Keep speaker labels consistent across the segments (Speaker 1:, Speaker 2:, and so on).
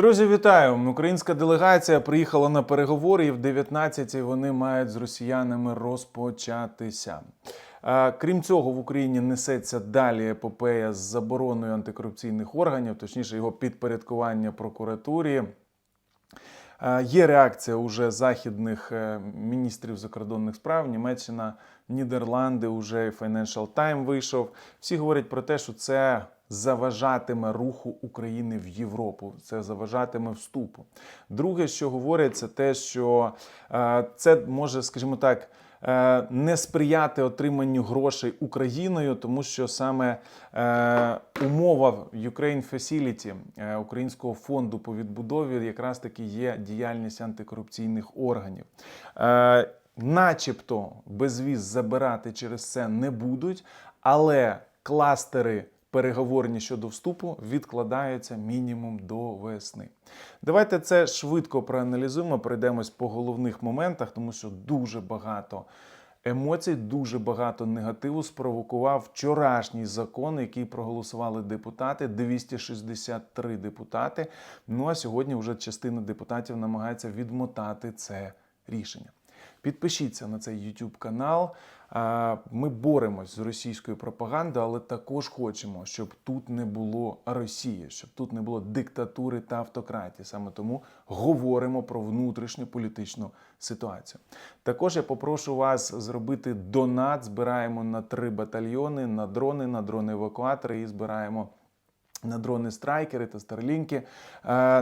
Speaker 1: Друзі, вітаю! Українська делегація приїхала на переговори, і в 19-й вони мають з росіянами розпочатися. Е, Крім цього, в Україні несеться далі епопея з забороною антикорупційних органів, точніше, його підпорядкування прокуратурі. Е, Є реакція уже західних е, міністрів закордонних справ. Німеччина, Нідерланди, уже Financial Times вийшов. Всі говорять про те, що це заважатиме руху України в Європу, це заважатиме вступу. Друге, що говорять, це те, що е, це може, скажімо так. Е, Не сприяти отриманню грошей Україною, тому що саме е, умова Ukraine Facility, е, Українського фонду по відбудові, якраз таки є діяльність антикорупційних органів. Начебто безвіз забирати через це не будуть, але кластери переговорні щодо вступу відкладаються мінімум до весни. Давайте це швидко проаналізуємо, пройдемось по головних моментах, тому що дуже багато. Емоцій дуже багато негативу спровокував вчорашній закон, який проголосували депутати 263 депутати. Ну а сьогодні вже частина депутатів намагається відмотати це рішення. Підпишіться на цей YouTube канал. Ми боремось з російською пропагандою, але також хочемо, щоб тут не було Росії, щоб тут не було диктатури та автократії. Саме тому говоримо про внутрішню політичну ситуацію. Також я попрошу вас зробити донат. Збираємо на три батальйони, на дрони, на дрони евакуатори і збираємо на дрони страйкери та старлінки. Е,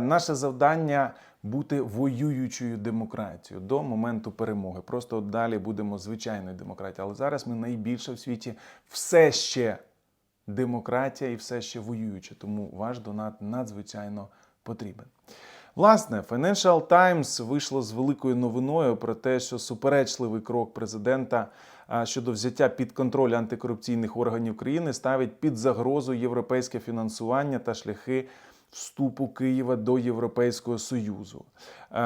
Speaker 1: наше завдання бути воюючою демократією до моменту перемоги. Просто далі будемо звичайною демократією. Але зараз ми найбільше в світі все ще демократія і все ще воююча. Тому ваш донат надзвичайно потрібен. Власне, Financial Times вийшло з великою новиною про те, що суперечливий крок президента щодо взяття під контроль антикорупційних органів країни ставить під загрозу європейське фінансування та шляхи вступу Києва до Європейського Союзу. Е,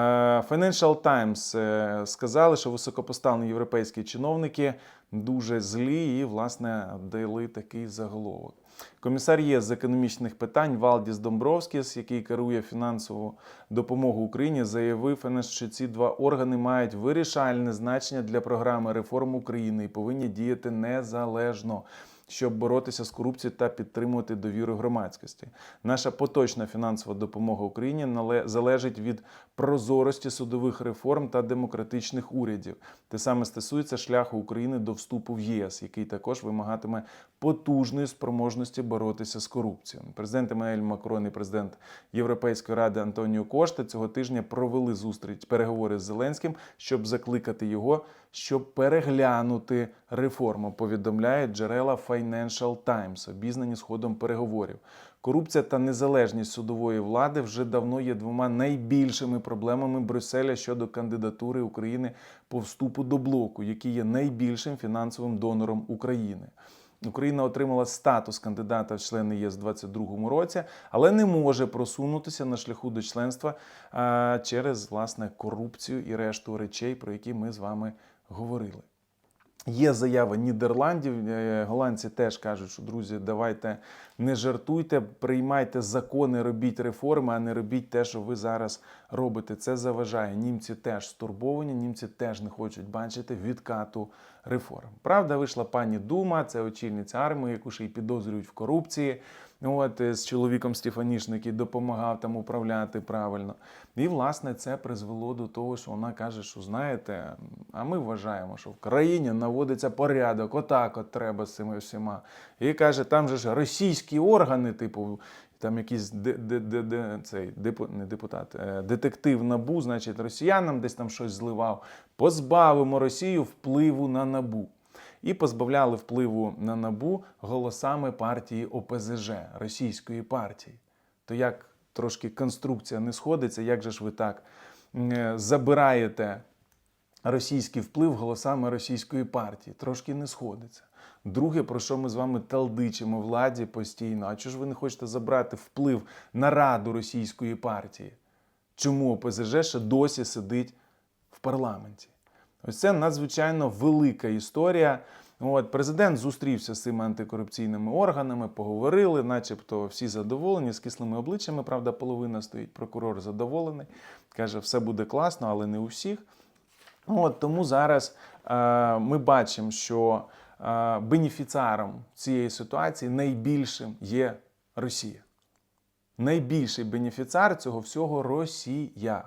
Speaker 1: Financial Times е, сказали, що високопоставлені європейські чиновники дуже злі і, власне, дали такий заголовок. Комісар ЄС з економічних питань Валдіс Домбровськіс, який керує фінансову допомогу Україні, заявив, що ці два органи мають вирішальне значення для програми реформ України і повинні діяти незалежно. Щоб боротися з корупцією та підтримувати довіру громадськості, наша поточна фінансова допомога Україні залежить від прозорості судових реформ та демократичних урядів. Те саме стосується шляху України до вступу в ЄС, який також вимагатиме потужної спроможності боротися з корупцією. Президент Еммануель Макрон і президент Європейської ради Антоніо Кошта цього тижня провели зустріч переговори з Зеленським, щоб закликати його, щоб переглянути реформу. Повідомляють джерела Financial Times, обізнані з ходом переговорів. Корупція та незалежність судової влади вже давно є двома найбільшими проблемами Брюсселя щодо кандидатури України по вступу до блоку, який є найбільшим фінансовим донором України. Україна отримала статус кандидата в члени ЄС у 2022 році, але не може просунутися на шляху до членства через власне корупцію і решту речей, про які ми з вами говорили. Є заява Нідерландів. е, Голландці теж кажуть, що друзі, давайте не жартуйте, приймайте закони, робіть реформи, а не робіть те, що ви зараз робите. Це заважає. Німці теж стурбовані, німці теж не хочуть бачити відкату реформ. Правда, вийшла пані Дума, це очільниця армії, яку ще й підозрюють в корупції. От е, з чоловіком Стефанішин, який допомагав там управляти правильно. І власне це призвело до того, що вона каже, що знаєте, а ми вважаємо, що в країні наводиться порядок, отак от треба з цими всіма. І каже, там же ж російські органи, типу. Там якийсь де, депутат, е, детектив набу, значить, росіянам десь там щось зливав. Позбавимо Росію впливу на набу і позбавляли впливу на набу голосами партії ОПЗЖ російської партії. То як трошки конструкція не сходиться, як же ж ви так е, забираєте російський вплив голосами російської партії? Трошки не сходиться. Друге, про що ми з вами талдичимо владі постійно, а чого ж ви не хочете забрати вплив на раду російської партії? Чому ОПЗЖ ще досі сидить в парламенті? Ось це надзвичайно велика історія. От президент зустрівся з цими антикорупційними органами, поговорили, начебто всі задоволені з кислими обличчями. Правда, половина стоїть. Прокурор задоволений, каже, все буде класно, але не у всіх. От тому зараз е, ми бачимо, що е, бенефіціаром цієї ситуації найбільшим є Росія. Найбільший бенефіціар цього всього Росія.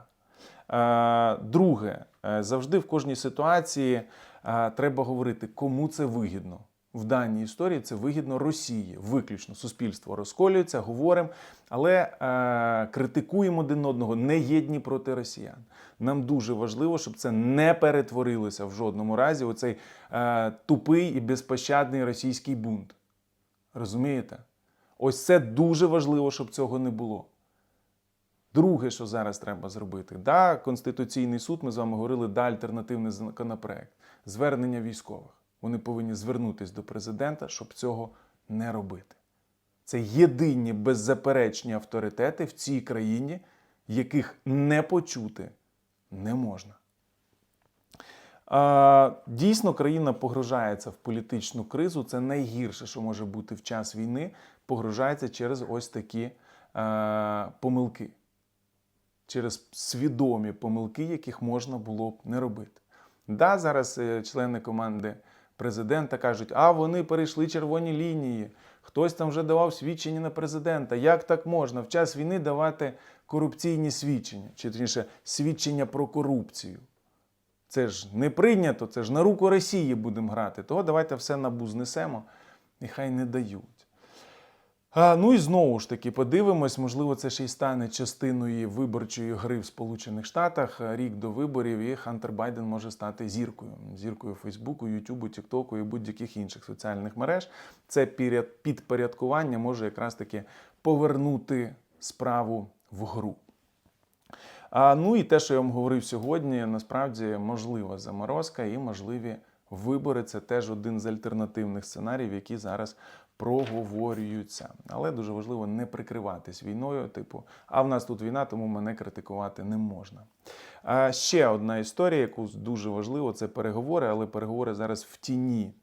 Speaker 1: Е, друге, е, завжди в кожній ситуації е, треба говорити, кому це вигідно. В даній історії це вигідно Росії, виключно суспільство розколюється, говоримо, але е, критикуємо один одного, не єдні проти росіян. Нам дуже важливо, щоб це не перетворилося в жодному разі у цей е, тупий і безпощадний російський бунт. Розумієте? Ось це дуже важливо, щоб цього не було. Друге, що зараз треба зробити, да, Конституційний суд, ми з вами говорили, да, альтернативний законопроект, звернення військових. Вони повинні звернутися до президента, щоб цього не робити. Це єдині беззаперечні авторитети в цій країні, яких не почути не можна. А, Дійсно, країна погружається в політичну кризу. Це найгірше, що може бути в час війни, погружається через ось такі а, помилки, через свідомі помилки, яких можна було б не робити. Да, зараз е, члени команди президента кажуть, а вони перейшли червоні лінії. Хтось там вже давав свідчення на президента. Як так можна в час війни давати корупційні свідчення, чи точніше, свідчення про корупцію? Це ж не прийнято, це ж на руку Росії будемо грати. Того давайте все набу знесемо, і хай не дають. Ну і знову ж таки подивимось, можливо, це ще й стане частиною виборчої гри в Сполучених Штатах. Рік до виборів, і Хантер Байден може стати зіркою. Зіркою Фейсбуку, Ютубу, Тіктоку і будь-яких інших соціальних мереж. Це підпорядкування може якраз таки повернути справу в гру. А, ну і те, що я вам говорив сьогодні, насправді можлива заморозка і можливі вибори. Це теж один з альтернативних сценаріїв, які зараз проговорюються. Але дуже важливо не прикриватись війною, типу, а в нас тут війна, тому мене критикувати не можна. А ще одна історія, яку дуже важливо, це переговори, але переговори зараз в тіні.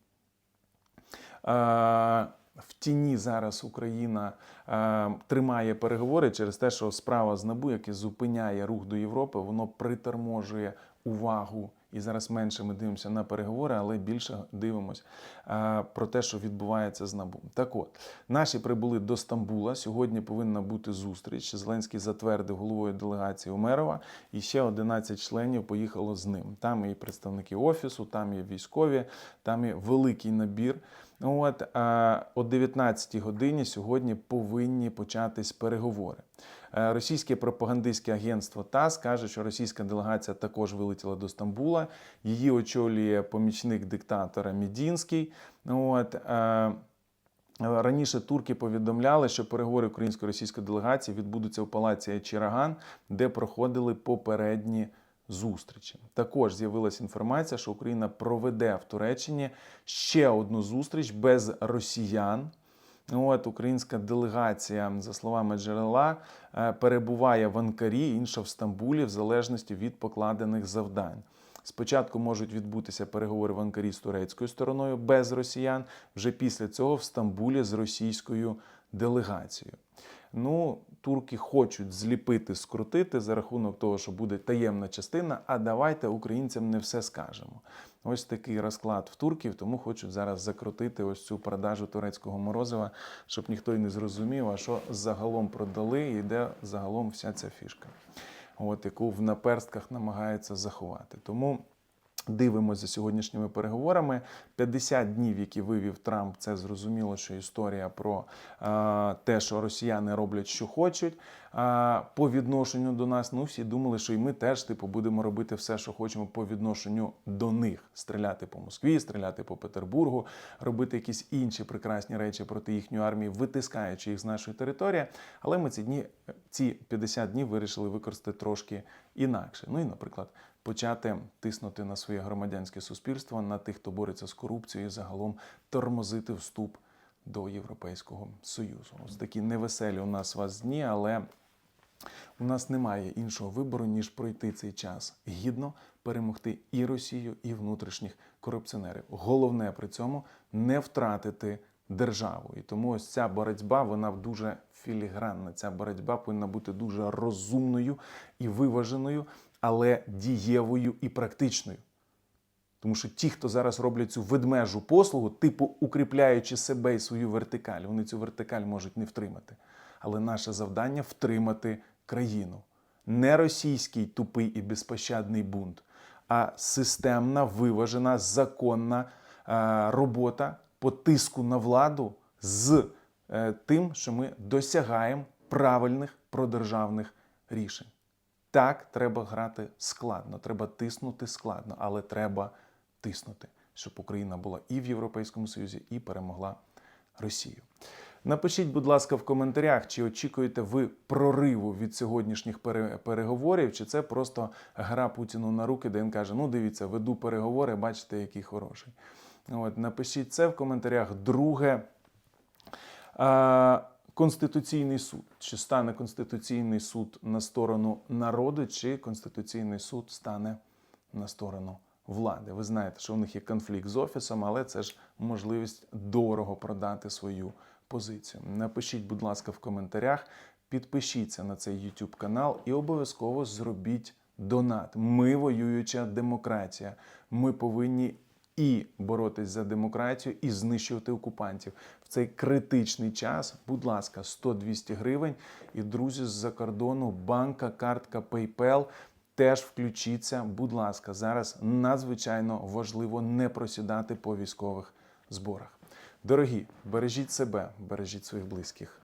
Speaker 1: В тіні зараз Україна е, тримає переговори через те, що справа з НАБУ, яке зупиняє рух до Європи, воно приторможує увагу. І зараз менше ми дивимося на переговори, але більше дивимося про те, що відбувається з НАБУ. Так от, наші прибули до Стамбула. Сьогодні повинна бути зустріч. Зеленський затвердив головою делегації Умерова, і ще 11 членів поїхало з ним. Там і представники офісу, там і військові, там і великий набір. От о 19 годині сьогодні повинні початись переговори. Е, Російське пропагандистське агентство ТАСС каже, що російська делегація також вилетіла до Стамбула. Її очолює помічник диктатора Мідінський. От е, Раніше турки повідомляли, що переговори українсько-російської делегації відбудуться у палаці Чираган, де проходили попередні зустрічі. Також з'явилася інформація, що Україна проведе в Туреччині ще одну зустріч без росіян. От українська делегація, за словами джерела, е, перебуває в Анкарі, інша в Стамбулі, в залежності від покладених завдань. Спочатку можуть відбутися переговори в Анкарі з турецькою стороною без росіян, вже після цього в Стамбулі з російською делегацією. Ну, турки хочуть зліпити, скрутити за рахунок того, що буде таємна частина. А давайте українцям не все скажемо. Ось такий розклад в турків, тому хочуть зараз закрутити ось цю продажу турецького морозива, щоб ніхто й не зрозумів, а що загалом продали, і де загалом вся ця фішка, от яку в наперстках намагаються заховати. Тому. Дивимося сьогоднішніми переговорами. 50 днів, які вивів Трамп, це зрозуміло, що історія про е, те, що росіяни роблять, що хочуть. Е, по відношенню до нас, ну всі думали, що і ми теж типу будемо робити все, що хочемо по відношенню до них: стріляти по Москві, стріляти по Петербургу, робити якісь інші прекрасні речі проти їхньої армії, витискаючи їх з нашої території. Але ми ці дні, ці 50 днів вирішили використати трошки інакше. Ну і, наприклад почати тиснути на своє громадянське суспільство, на тих, хто бореться з корупцією, і загалом тормозити вступ до Європейського Союзу. Ось такі невеселі у нас вас дні, але У нас немає іншого вибору, ніж пройти цей час гідно, перемогти і Росію, і внутрішніх корупціонерів. Головне при цьому не втратити державу. І тому ось ця боротьба, вона дуже філігранна. Ця боротьба повинна бути дуже розумною і виваженою, але дієвою і практичною. Тому що ті, хто зараз роблять цю ведмежу послугу, типу укріпляючи себе і свою вертикаль, вони цю вертикаль можуть не втримати. Але наше завдання втримати країну. Не російський тупий і безпощадний бунт, а системна, виважена, законна е, робота по тиску на владу з е, тим, що ми досягаємо правильних продержавних рішень. Так, треба грати складно, треба тиснути складно, але треба тиснути, щоб Україна була і в Європейському Союзі, і перемогла Росію. Напишіть, будь ласка, в коментарях, чи очікуєте ви прориву від сьогоднішніх переговорів, чи це просто гра Путіну на руки, де він каже: ну дивіться, веду переговори, бачите, який хороший. От, напишіть це в коментарях. Друге, Конституційний суд. Чи стане Конституційний суд на сторону народу, чи Конституційний суд стане на сторону влади? Ви знаєте, що у них є конфлікт з офісом, але це ж можливість дорого продати свою позицію. Напишіть, будь ласка, в коментарях, підпишіться на цей YouTube канал і обов'язково зробіть донат. Ми воююча демократія. Ми повинні і боротись за демократію, і знищувати окупантів в цей критичний час. Будь ласка, 100-200 гривень. І друзі з-за кордону, банка, картка, PayPal. Теж включіться, будь ласка, зараз надзвичайно важливо не просідати по військових зборах. Дорогі, бережіть себе, бережіть своїх близьких.